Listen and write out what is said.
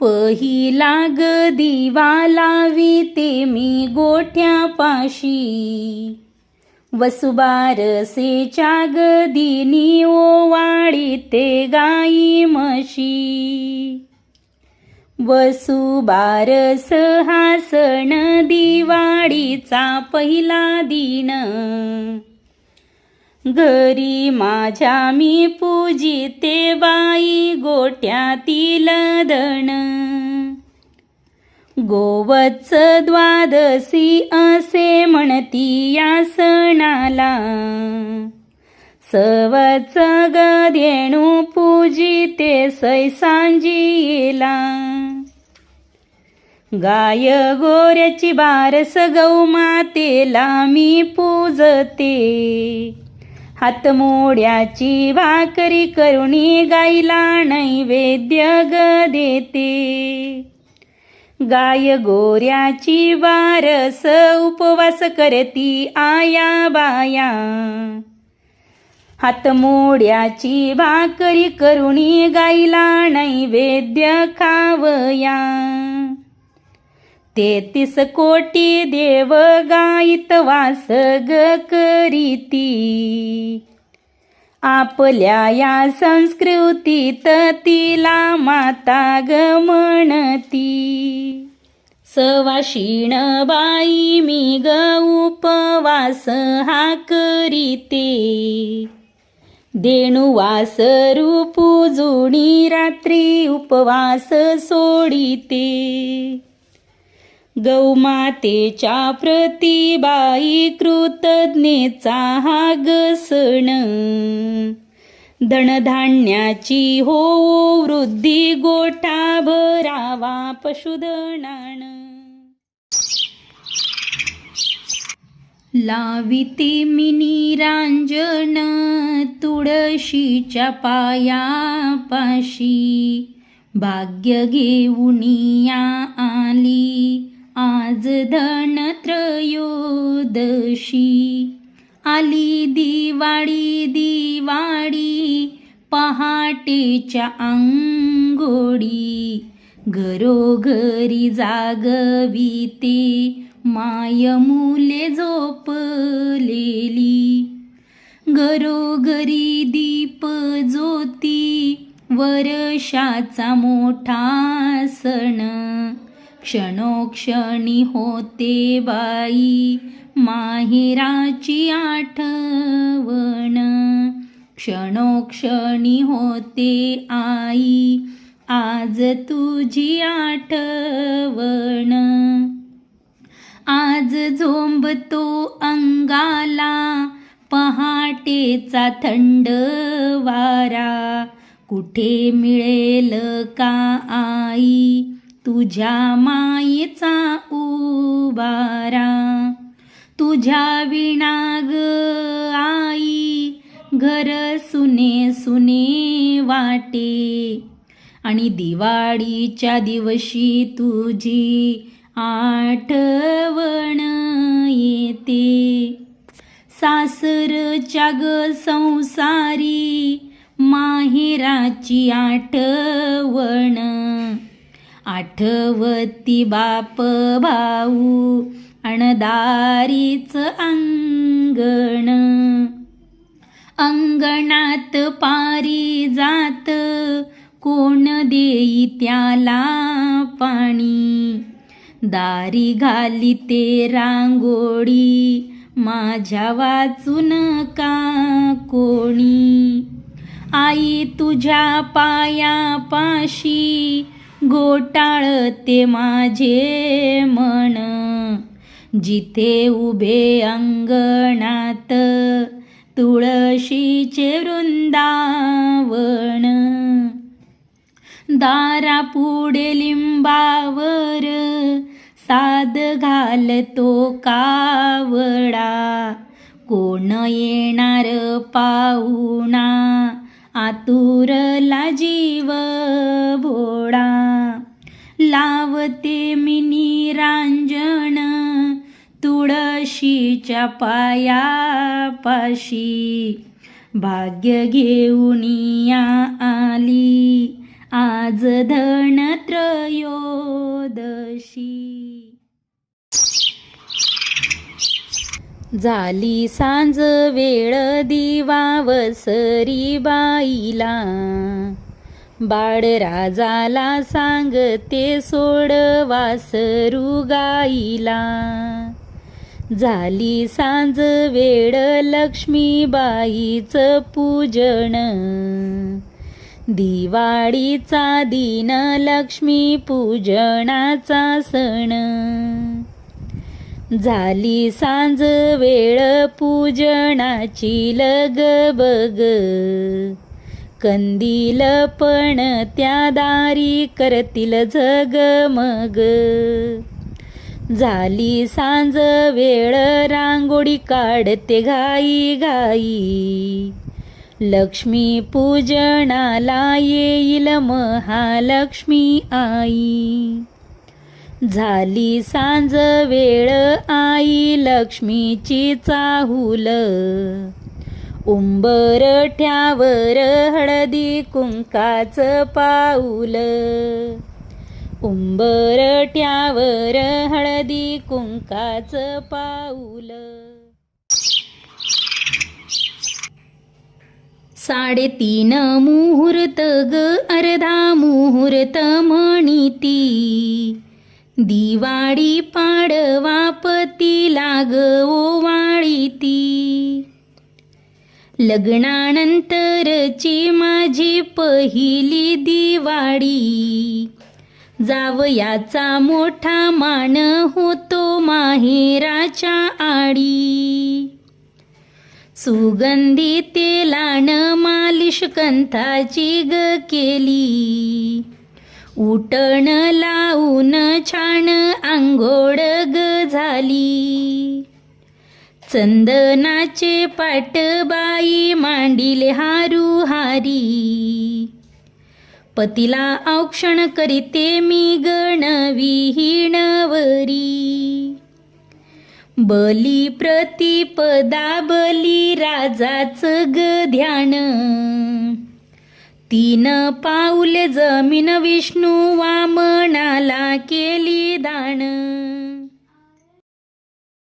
पहिला ग दिवा लाविते मी गोठ्यापाशी. वसुबारसेच्या गदिनी ओवाळीते गाई म्हशी. वसुबारस हा सण दिवाळीचा पहिला दिन. घरी माझ्या मी पूजिते बाई गोट्यातील दण गोवत्स द्वादशी असे म्हणती या सणाला. सवच गदेणू पूजिते सैसांजीला. गाय गोऱ्याची बारस गौ मातेला मी पूजते. हातमोड्याची भाकरी करुणी गाईला नैवेद्य ग देते. गाय गोऱ्याची वारस उपवास करती आया बाया. हातमोड्याची भाकरी करुणी गाईला नैवेद्य खावया. तेतीस कोटी देव गायित वास ग करीती. आपल्या या संस्कृतीत तिला माता ग म्हणती. सवाशीण बाई मी ग उपवास हा करीते. देणुवास रूपुजुणी रात्री उपवास सोडिते. गौमातेच्या प्रतिबाई कृतज्ञेचा हा ग सण. धनधान्याची हो वृद्धी गोठा भरावा पशुधनान. लाविते मिनी रांजण तुळशीच्या पायापाशी. भाग्य घेऊनिया आली. आज धनत्रयोदशी आली दिवाळी दिवाळी पहाटेच्या अंगोडी घरोघरी जागविते माय मुले झोपलेली. घरोघरी दीप ज्योती वर्षाचा मोठा सण. क्षणोक्षणी होते बाई. माहेराची आठवण. क्षणोक्षणी होते आई. आज तुझी आठवण. आज झोंबतो अंगाला पहाटेचा थंड वारा. कुठे मिळेल का आई? तुझ्या मायेचा उबारा तुझ्या विणाग ग आई घर सुने सुने वाटे. आणि दिवाळीच्या दिवशी तुझी आठवण येते. सासरच्या ग संसारी माहेराची आठवण आठवती बाप भाऊ अणदारीच अंगण. अंगणात पारी जात कोण देई त्याला पाणी? दारी घाली ते रांगोळी माझ्या वाचून का कोणी? आई तुझ्या पायापाशी गोटाळते माझे मन. जिथे उभे अंगणात तुळशीचे वृंदावन. दारापुढे लिंबावर साद घालतो कावडा कोण येणार पाहुणा आतुरला जीव लावते मिनी रांजण तुळशीच्या पायापाशी. भाग्य घेऊन या आली आज धनत्रयोदशी. झाली सांज वेळ दिवा वसरी बाईला. बाळराजाला सांगते सोड वासरू गाईला. झाली सांज वेळ लक्ष्मीबाईचं पूजन. दिवाळीचा दिन लक्ष्मी पूजनाचा सण. झाली सांज वेळ पूजनाची लग बग. कंदील पण त्या दारी करतील झगमग. झाली सांज वेळ रांगोळी काढते घाई घाई. लक्ष्मी पूजनाला येईल महालक्ष्मी आई. झाली सांज वेळ आई लक्ष्मीची चाहूल. उंबरठ्यावर हळदी कुंकाचं पाऊल. उंबरठ्यावर हळदी कुंकाचं पाऊल. साडेतीन मुहूर्त ग अर्धा मुहूर्त म्हणीती दिवाळी पाडवापती लाग वाळीती लग्नानंतरची माझी पहिली दिवाळी. जावयाचा मोठा मान होतो माहेराच्या आडी. सुगंधी तेलान मालिश कंथाची ग केली. उटण लावून छान आंघोळ ग झाली. चंदनाचे पाटबाई मांडिले हारू हारी. पतीला औक्षण करीते मी गणविहीणवरी बली प्रतिपदा बली राजाच ग ध्यान. तीन पाऊले जमीन विष्णू वामनाला केली दान.